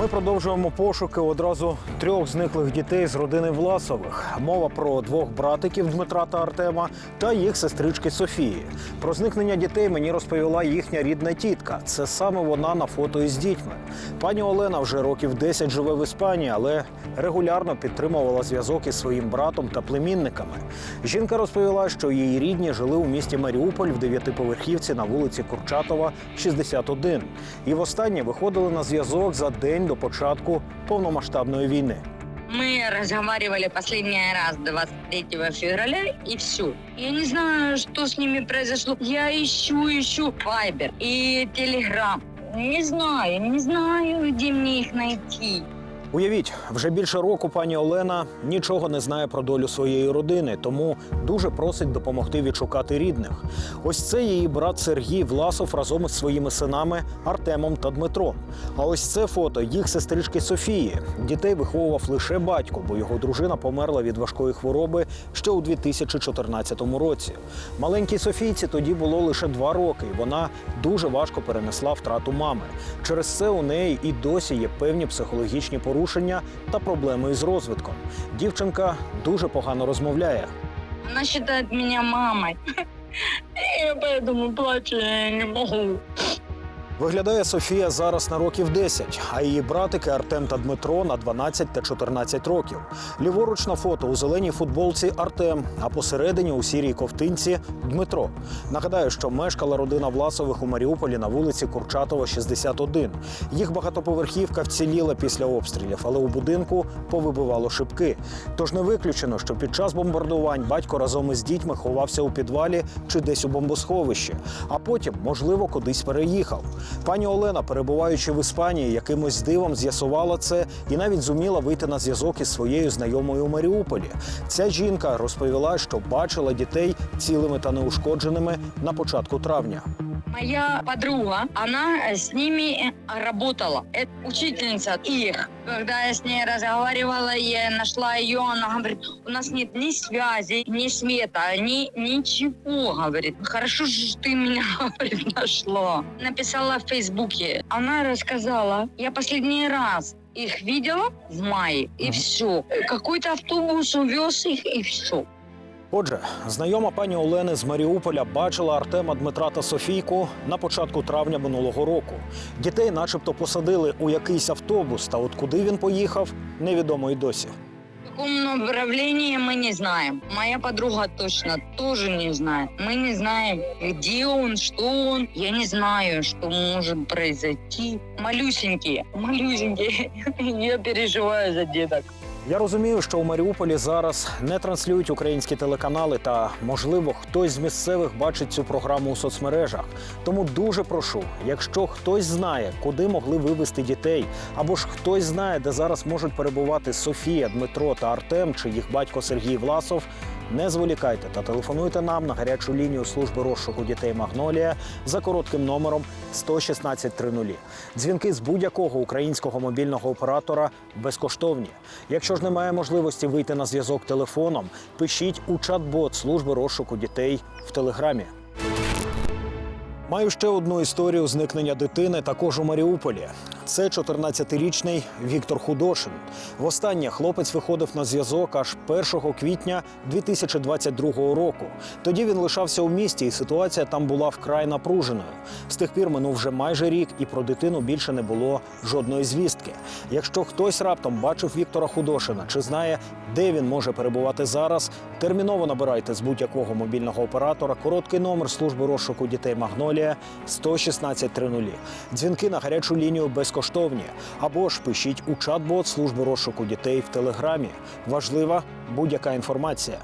Ми продовжуємо пошуки одразу трьох зниклих дітей з родини Власових. Мова про двох братиків Дмитра та Артема та їх сестрички Софії. Про зникнення дітей мені розповіла їхня рідна тітка. Це саме вона на фото із дітьми. Пані Олена вже років 10 живе в Іспанії, але регулярно підтримувала зв'язок із своїм братом та племінниками. Жінка розповіла, що її рідні жили у місті Маріуполь в дев'ятиповерхівці на вулиці Курчатова, 61. І востаннє виходили на зв'язок за день до початку повномасштабної війни. Мы разговаривали последний раз 23 февраля и все. Я не знаю, что с ними произошло. Я ищу, ищу Вайбер и Телеграм. Не знаю, не знаю, где мне их найти. Уявіть, вже більше року пані Олена нічого не знає про долю своєї родини, тому дуже просить допомогти відшукати рідних. Ось це її брат Сергій Власов разом із своїми синами Артемом та Дмитром. А ось це фото їх сестрички Софії. Дітей виховував лише батько, бо його дружина померла від важкої хвороби ще у 2014 році. Маленькій Софійці тоді було лише два роки, і вона дуже важко перенесла втрату мами. Через це у неї і досі є певні психологічні порушення та проблеми із розвитком. Дівчинка дуже погано розмовляє. Вона вважає мене мамою. Я поэтому плачу, я не могу. Виглядає Софія зараз на років 10, а її братики Артем та Дмитро на 12 та 14 років. Ліворуч на фото у зеленій футболці Артем, а посередині у сірій ковтинці Дмитро. Нагадаю, що мешкала родина Власових у Маріуполі на вулиці Курчатова, 61. Їх багатоповерхівка вціліла після обстрілів, але у будинку повибивало шибки. Тож не виключено, що під час бомбардувань батько разом із дітьми ховався у підвалі чи десь у бомбосховищі, а потім, можливо, кудись переїхав. Пані Олена, перебуваючи в Іспанії, якимось дивом з'ясувала це і навіть зуміла вийти на зв'язок із своєю знайомою у Маріуполі. Ця жінка розповіла, що бачила дітей цілими та неушкодженими на початку травня. Моя подруга, она с ними работала. Это учительница их. Когда я с ней разговаривала, я нашла ее, она говорит, у нас нет ни связи, ни света, ни ничего, говорит. Хорошо, что ты меня, говорит, нашла. Написала в Фейсбуке. Она рассказала, я последний раз их видела в мае, и все. Какой-то автобус увез их, и все. Отже, знайома пані Олени з Маріуполя бачила Артема Дмитра та Софійку на початку травня минулого року. Дітей, начебто, посадили у якийсь автобус, та от куди він поїхав, невідомо й досі. В каком направлении мы не знаем. Моя подруга точно тоже не знает. Мы не знаем, где он, что он. Я не знаю, что может произойти. Малюсенькие, малюсенькие. Я переживаю за деток. Я розумію, що у Маріуполі зараз не транслюють українські телеканали, та можливо хтось з місцевих бачить цю програму у соцмережах. Тому дуже прошу, якщо хтось знає, куди могли вивезти дітей, або ж хтось знає, де зараз можуть перебувати Софія, Дмитро та Артем, чи їх батько Сергій Власов. Не зволікайте та телефонуйте нам на гарячу лінію служби розшуку дітей Магнолія за коротким номером 11630. Дзвінки з будь-якого українського мобільного оператора безкоштовні. Якщо ж немає можливості вийти на зв'язок телефоном, пишіть у чат-бот служби розшуку дітей в телеграмі. Маю ще одну історію зникнення дитини також у Маріуполі. Це 14-річний Віктор Худошин. Востаннє хлопець виходив на зв'язок аж 1 квітня 2022 року. Тоді він лишався у місті, і ситуація там була вкрай напруженою. З тих пір минув вже майже рік, і про дитину більше не було жодної звістки. Якщо хтось раптом бачив Віктора Худошина чи знає, де він може перебувати зараз, терміново набирайте з будь-якого мобільного оператора короткий номер служби розшуку дітей Магнолія 11630. Дзвінки на гарячу лінію безкоштовні. Або ж пишіть у чат-бот служби розшуку дітей в телеграмі. Важлива будь-яка інформація.